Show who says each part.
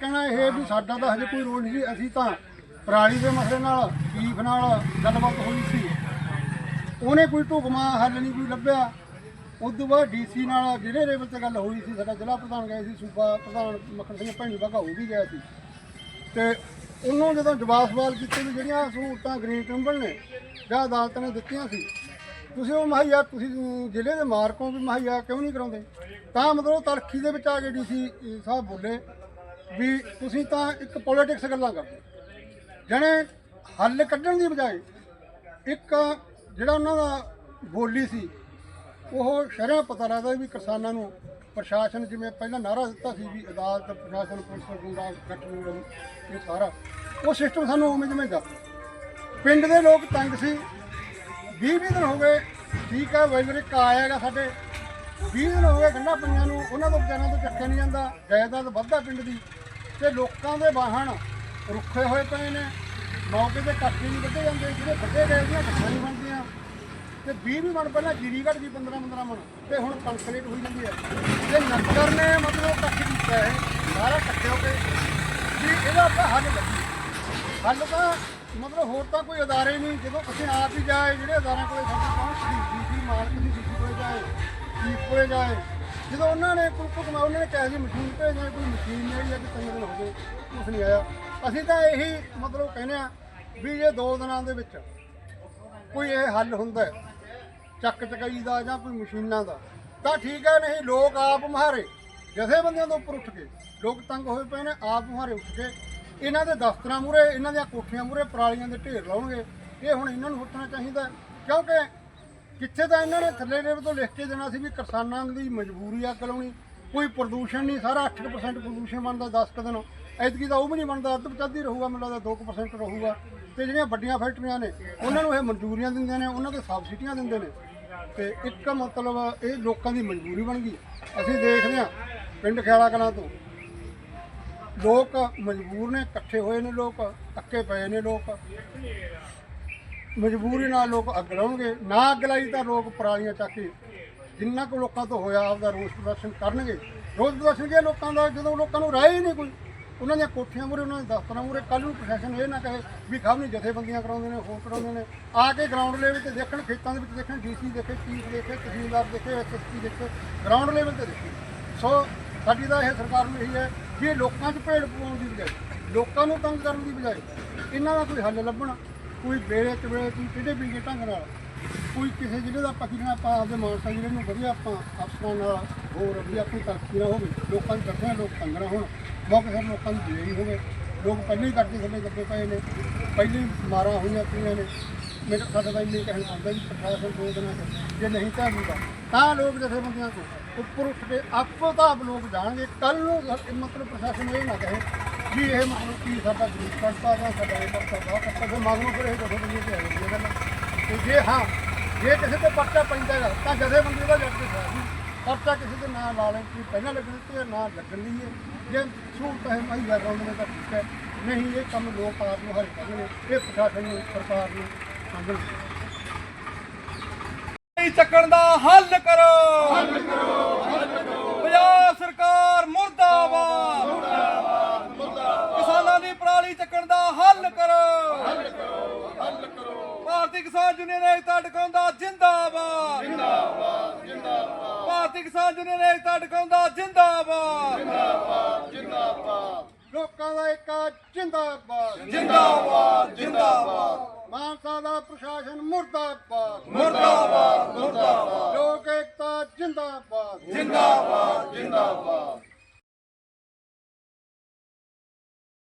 Speaker 1: ਕਹਿਣਾ ਇਹ ਵੀ ਸਾਡਾ ਤਾਂ ਹਜੇ ਕੋਈ ਰੋਲ ਨਹੀਂ ਅਸੀਂ ਤਾਂ ਪਰਾਲੀ ਦੇ ਮਸਲੇ ਨਾਲ ਚੀਫ ਨਾਲ ਗੱਲਬਾਤ ਹੋਈ ਸੀ। ਉਹਨੇ ਕੋਈ ਢੁਕਮਾ ਹੱਲ ਨਹੀਂ ਕੋਈ ਲੱਭਿਆ। ਉਸ ਤੋਂ ਬਾਅਦ ਡੀਸੀ ਨਾਲ ਜਿਹੜੇ ਲੈਵਲ ਤੇ ਗੱਲ ਹੋਈ ਸੀ, ਸਾਡਾ ਜ਼ਿਲ੍ਹਾ ਪ੍ਰਧਾਨ ਗਏ ਸੀ, ਸੂਬਾ ਪ੍ਰਧਾਨ ਮੱਖਣ ਸਿੰਘ ਭੈਣੀ ਬਾਗਾ ਉਹ ਵੀ ਗਿਆ ਸੀ। ਤੇ ਉਹਨੂੰ ਜਦੋਂ ਜਵਾਬ ਸਵਾਲ ਕੀਤੇ ਵੀ ਜਿਹੜੀਆਂ ਸਹੂਲਤਾਂ ਗ੍ਰੀਨ ਟ੍ਰਿਬਿਊਨਲ ਨੇ ਜਾਂ ਅਦਾਲਤ ਨੇ ਦਿੱਤੀਆਂ ਸੀ, ਤੁਸੀਂ ਉਹ ਮਹੱਈਆ ਤੁਸੀਂ ਜ਼ਿਲ੍ਹੇ ਦੇ ਮਾਰਕੋਂ ਵੀ ਮਹੱਈਆ ਕਿਉਂ ਨਹੀਂ ਕਰਾਉਂਦੇ? ਤਾਂ ਮਤਲਬ ਤਰਖੀ ਦੇ ਵਿੱਚ ਆ ਕੇ ਡੀਸੀ ਸਾਹਿਬ ਬੋਲੇ ਵੀ ਤੁਸੀਂ ਤਾਂ ਇੱਕ ਪੋਲਿਟਿਕਸ ਗੱਲਾਂ ਕਰਦੇ ਜਣੇ ਹੱਲ ਕੱਢਣ ਦੀ ਬਜਾਏ ਇੱਕ ਜਿਹੜਾ ਉਹਨਾਂ ਦਾ ਬੋਲੀ ਸੀ, ਉਹ ਸ਼ਰ੍ਹਾਂ ਪਤਾ ਲੱਗਦਾ ਵੀ ਕਿਸਾਨਾਂ ਨੂੰ ਪ੍ਰਸ਼ਾਸਨ ਜਿਵੇਂ ਪਹਿਲਾਂ ਨਾਰਾ ਦਿੱਤਾ ਸੀ ਵੀ ਅਦਾਲਤ, ਪ੍ਰਸ਼ਾਸਨ, ਪੁਲਿਸ ਗੁੰਡਾ ਗਠਨ ਇਹ ਸਾਰਾ, ਉਹ ਸਿਸਟਮ ਸਾਨੂੰ ਉਵੇਂ ਜਿਵੇਂ ਦਾ ਪਿੰਡ ਦੇ ਲੋਕ ਤੰਗ ਸੀ। 20 20 ਦਿਨ ਹੋ ਗਏ, ਠੀਕ ਹੈ ਵੈਲਰ ਇੱਕ ਆਇਆਗਾ ਸਾਡੇ। 20 ਦਿਨ ਹੋ ਗਏ ਗੰਢਾਂ ਪਈਆਂ ਨੂੰ, ਉਹਨਾਂ ਤੋਂ ਵਿਚਾਰਿਆਂ ਤੋਂ ਚੱਕਿਆ ਨਹੀਂ ਜਾਂਦਾ, ਜਾਇਦਾਦ ਵੱਧਦਾ ਪਿੰਡ ਦੀ। ਤੇ ਲੋਕਾਂ ਦੇ ਵਾਹਣ ਰੁੱਖੇ ਹੋਏ ਪਏ ਨੇ। ਮੌਕੇ ਤੇ ਕੱਟੇ ਨਹੀਂ ਵੱਢੇ ਜਾਂਦੇ ਜਿਹੜੇ ਵੱਡੇ ਗਏ ਉਹਦੀਆਂ ਕੱਟਾਂ ਨਹੀਂ ਬਣਦੀਆਂ। ਤੇ 20 ਵੀ ਮਣ ਪਹਿਲਾਂ ਜੀਰੀ ਘਟ ਗਈ 15 15 ਮਣ। ਤੇ ਹੁਣ ਕਣਕ ਲੇਟ ਹੋਈ ਜਾਂਦੀ ਹੈ। ਤੇ ਨਗਰ ਨੇ ਮਤਲਬ ਕੱਟ ਕੀਤਾ ਹੈ, ਸਾਰਾ ਇਕੱਠੇ ਹੋ। ਕੇ ਵੀ ਇਹਦਾ ਆਪਾਂ ਹੱਲ ਲੱਭੀਏ ਹੱਲ ਤਾਂ ਮਤਲਬ ਹੋਰ ਤਾਂ ਕੋਈ ਅਦਾਰੇ ਨਹੀਂ। ਜਦੋਂ ਅਸੀਂ ਆਪ ਹੀ ਜਾਏ, ਜਿਹੜੇ ਅਦਾਰਿਆਂ ਕੋਲੇ ਸਾਡੀ ਪਹੁੰਚ ਸੀ ਡੀਸੀ ਮਾਲਕ ਦੀ ਕੋਲੇ ਜਾਏ ਚੀਫ ਕੋਲੇ ਜਾਏ ਜਦੋਂ ਉਹਨਾਂ ਨੇ ਕੋਈ ਹੁਕਮ ਉਹਨਾਂ ਨੇ ਕਿਹਾ ਸੀ ਮਸ਼ੀਨ ਭੇਜਣਾ ਕੋਈ ਮਸ਼ੀਨ ਨਹੀਂ ਆਈ ਅੱਜ ਤਿੰਨ ਦਿਨ ਹੋ ਗਏ ਕੁਛ ਨਹੀਂ ਆਇਆ। ਅਸੀਂ ਤਾਂ ਇਹੀ ਮਤਲਬ ਕਹਿੰਦੇ ਆ ਵੀ ਇਹ ਦੋ ਦਿਨਾਂ ਦੇ ਵਿੱਚ ਕੋਈ ਇਹ ਹੱਲ ਹੁੰਦਾ ਹੈ, ਚੱਕ ਚਕਾਈ ਦਾ ਜਾਂ ਕੋਈ ਮਸ਼ੀਨਾਂ ਦਾ ਤਾਂ ਠੀਕ ਹੈ ਨਹੀਂ ਲੋਕ ਆਪ ਮੁਹਾਰੇ ਜਥੇਬੰਦੀਆਂ ਤੋਂ ਉੱਪਰ ਉੱਠ ਕੇ ਲੋਕ ਤੰਗ ਹੋਏ ਪਏ ਨੇ ਆਪ ਮੁਹਾਰੇ ਉੱਠ ਕੇ ਇਹਨਾਂ ਦੇ ਦਫ਼ਤਰਾਂ ਮੂਰੇ ਇਹਨਾਂ ਦੀਆਂ ਕੋਠੀਆਂ ਮੂਰੇ ਪਰਾਲੀਆਂ ਦੇ ਢੇਰ ਲਾਉਣਗੇ ਇਹ ਹੁਣ ਇਹਨਾਂ ਨੂੰ ਉੱਠਣਾ ਚਾਹੀਦਾ ਹੈ, ਕਿਉਂਕਿ ਕਿੱਥੇ ਤਾਂ ਇਹਨਾਂ ਨੇ ਥੱਲੇ ਲੈਵਲ ਤੋਂ ਲਿਖ ਕੇ ਦੇਣਾ ਸੀ ਵੀ ਕਿਸਾਨਾਂ ਦੀ ਮਜਬੂਰੀ ਆ ਕਲਾਉਣੀ ਕੋਈ ਪ੍ਰਦੂਸ਼ਣ ਨਹੀਂ, ਸਾਰਾ 8% ਪ੍ਰਦੂਸ਼ਣ ਬਣਦਾ 10 ਕੁ ਦਿਨ। ਐਤਕੀ ਦਾ ਉਹ ਵੀ ਨਹੀਂ ਬਣਦਾ, ਅੱਧ ਪਚਾਦੀ ਰਹੂਗਾ, ਮੈਨੂੰ ਲੱਗਦਾ 2% ਰਹੂਗਾ। ਤੇ ਜਿਹੜੀਆਂ ਵੱਡੀਆਂ ਫੈਕਟਰੀਆਂ ਨੇ, ਉਹਨਾਂ ਨੂੰ ਇਹ ਮਨਜ਼ੂਰੀਆਂ ਦਿੰਦੇ ਨੇ, ਉਹਨਾਂ 'ਤੇ ਸਬਸਿਡੀਆਂ ਦਿੰਦੇ ਨੇ। ਤੇ ਇੱਕ ਮਤਲਬ ਇਹ ਲੋਕਾਂ ਦੀ ਮਜਬੂਰੀ ਬਣ ਗਈ। ਅਸੀਂ ਦੇਖਦੇ ਹਾਂ ਪਿੰਡ ਖਿਆਲਾ ਕਲਾਂ ਤੋਂ। ਲੋਕ ਮਜਬੂਰ ਨੇ, ਇਕੱਠੇ ਹੋਏ ਨੇ ਲੋਕ, ਅੱਕੇ ਪਏ ਨੇ ਲੋਕ। ਮਜਬੂਰੀ ਨਾਲ ਲੋਕ ਅੱਗ ਲਾਉਣਗੇ। ਨਾ ਅੱਗ ਲਾਈ ਤਾਂ ਲੋਕ ਪਰਾਲੀਆਂ ਚੱਕ ਕੇ ਜਿੰਨਾ ਕੁ ਲੋਕਾਂ ਤੋਂ ਹੋਇਆ ਆਪਦਾ ਰੋਸ ਪ੍ਰਦਰਸ਼ਨ ਕਰਨਗੇ। ਰੋਸ ਪ੍ਰਦਰਸ਼ਨ ਕੀ ਲੋਕਾਂ ਦਾ ਜਦੋਂ ਲੋਕਾਂ ਨੂੰ ਰਾਹ ਹੀ ਨਹੀਂ ਕੋਈ। ਉਹਨਾਂ ਦੀਆਂ ਕੋਠੀਆਂ ਮੂਰੇ ਉਹਨਾਂ ਦੇ ਦਫ਼ਤਰਾਂ ਮੂਰੇ ਕੱਲ ਨੂੰ ਪ੍ਰਸ਼ਾਸਨ ਇਹ ਨਾ ਕਹੇ ਵੀ ਖਬਰ ਨਹੀਂ, ਜਥੇਬੰਦੀਆਂ ਕਰਾਉਂਦੇ ਨੇ, ਹੋਰ ਕਰਾਉਂਦੇ ਨੇ। ਆ ਕੇ ਗਰਾਊਂਡ ਲੈਵਲ ਤੇ ਦੇਖਣ, ਖੇਤਾਂ ਦੇ ਵਿੱਚ ਦੇਖਣ ਡੀਸੀ ਦੇਖੇ ਚੀਫ ਦੇਖੇ, ਤਹਿਸੀਲਦਾਰ ਦੇਖੇ ਐਸਐਸਪੀ ਦੇਖੇ ਗਰਾਊਂਡ ਲੈਵਲ ਤੇ ਦੇਖੇ। ਸੋ ਸਾਡੀ ਤਾਂ ਇਹ ਸਰਕਾਰ ਨੂੰ ਇਹੀ ਹੈ ਕਿ ਇਹ ਲੋਕਾਂ 'ਚ ਭੇੜ ਪਾਉਣ ਦੀ ਬਜਾਏ, ਲੋਕਾਂ ਨੂੰ ਤੰਗ ਕਰਨ ਦੀ ਬਜਾਏ, ਇਹਨਾਂ ਦਾ ਕੋਈ ਹੱਲ ਲੱਭਣਾ। ਕੋਈ ਬੇੜੇ ਚਵੇੜੇ ਕੋਈ ਕਿਹੜੇ ਬਿੰਗੇ ਢੰਗ ਨਾਲ ਕੋਈ ਕਿਸੇ ਜ਼ਿਲ੍ਹੇ ਦਾ ਪੱਕੀ ਨਾ ਆਪਾਂ ਆਪਦੇ ਮਾਨਸਾ ਜ਼ਿਲ੍ਹੇ ਨੂੰ ਵਧੀਆ ਆਪਾਂ ਅਫਸਰਾਂ ਨਾਲ ਹੋਰ ਵੀ ਆਪਣੀ ਤਰੱਕੀ ਨਾ ਹੋਵੇ, ਲੋਕਾਂ ਨੂੰ ਕਰਦੇ ਲੋਕ ਤੰਗ ਨਾ ਹੋਣ, ਮੌਕੇ ਸਿਰ ਲੋਕਾਂ ਦੀ ਬੇੜੀ ਹੋਵੇ। ਲੋਕ ਪਹਿਲਾਂ ਹੀ ਕਰਕੇ ਥੱਲੇ ਦੱਬੇ ਪਏ ਨੇ, ਪਹਿਲਾਂ ਹੀ ਮਾਰਾਂ ਹੋਈਆਂ ਪਈਆਂ ਨੇ। ਮੇਰੇ ਸਾਡੇ ਦਾ ਇੰਨੇ ਕਹਿਣ ਆਉਂਦਾ ਵੀ ਪ੍ਰਸ਼ਾਸਨ ਦੋ ਦਿਨਾਂ ਚ ਜੇ ਨਹੀਂ ਤਾਂ ਹੁੰਦਾ ਤਾਂ। ਲੋਕ ਜਥੇਬੰਦੀਆਂ ਤੋਂ ਉੱਪਰ ਉੱਠ ਕੇ ਆਪੋ ਤਾਂ ਆਪ ਲੋਕ ਜਾਣਗੇ ਕੱਲ ਨੂੰ ਮਤਲਬ ਪ੍ਰਸ਼ਾਸਨ ਇਹ ਨਾ ਕਹੇ ਵੀ ਇਹ ਮਤਲਬ ਕੀ ਸਾਡਾ ਗਰੀਬ ਕਰਤਾ ਜਾਂ ਸਾਡਾ ਇਹ ਬਾਹ ਕਰਤਾ ਫਿਰ ਮਗਰੋਂ ਫਿਰ ਇਹ ਜਥੇਬੰਦੀਆਂ ਤੇ ਆ ਜਾਂਦੀਆਂ ਗੱਲਾਂ ਤੇ ਜੇ ਹਾਂ ਜੇ ਕਿਸੇ ਤੇ ਪਰਚਾ ਪੈਂਦਾ ਹੈਗਾ ਤਾਂ ਜਥੇਬੰਦੀ ਦਾ ਜੱਟ ਦੇ ਸਾਥ ਪਰਚਾ ਕਿਸੇ ਦੇ ਨਾਂ ਲਾ ਲੈਣ ਕਿ ਪਹਿਲਾਂ ਲੱਗਣ ਤੇ ਨਾ ਲੱਗਣ ਦੀ ਹੈ। ਜੇ ਸਹੂਲਤਾਂ ਹੈ ਮਾਈ ਜਾ ਨੇ ਤਾਂ ਠੀਕ ਹੈ। ਨਹੀਂ ਇਹ ਕੰਮ ਲੋਕ ਆਪ ਨੂੰ ਹੱਲ ਕਰਨਗੇ ਇਹ ਪ੍ਰਸ਼ਾਸਨ ਨੂੰ ਸਰਕਾਰ ਨੂੰ ਸਮਝਣ।
Speaker 2: ਪਰਾਲੀ ਚੱਕਣ ਦਾ ਹੱਲ ਕਰੋ ਹੱਲ ਕਰੋ। ਪੰਜਾਬ ਸਰਕਾਰ ਮੁਰਦਾਬਾਦ ਮੁਰਦਾਬਾਦ ਕਿਸਾਨਾਂ ਦੀ ਪਰਾਲੀ ਚੱਕਣ ਦਾ ਹੱਲ ਕਰੋ ਹੱਲ ਕਰੋ ਹੱਲ ਕਰੋ ਭਾਰਤੀ ਕਿਸਾਨ ਯੂਨੀਅਨ ਏਕਤਾ ਟਿਕਾਉਂਦਾ ਜਿੰਦਾਬਾਦ। ਜਿੰਦਾਬਾਦ ਜਿੰਦਾਬਾਦ। ਭਾਰਤੀ ਕਿਸਾਨ ਯੂਨੀਅਨ ਏਕਤਾ ਟਿਕਾਉਂਦਾ ਜਿੰਦਾਬਾਦ।
Speaker 1: ਲੋਕਾਂ ਦਾ ਇੱਕ ਜਿੰਦਾਬਾਦ।
Speaker 2: ਜਿੰਦਾਬਾਦ ਜਿੰਦਾਬਾਦ।
Speaker 1: ਮਾਨਸਾ ਦਾ ਪ੍ਰਸ਼ਾਸਨ ਮੁਰਦਾਬਾਦ।
Speaker 2: ਮੁਰਦਾਬਾਦ ਮੁਰਦਾਬਾਦ।
Speaker 1: ਲੋਕ ਏਕਤਾ ਜਿੰਦਾਬਾਦ
Speaker 2: ਜਿੰਦਾਬਾਦ।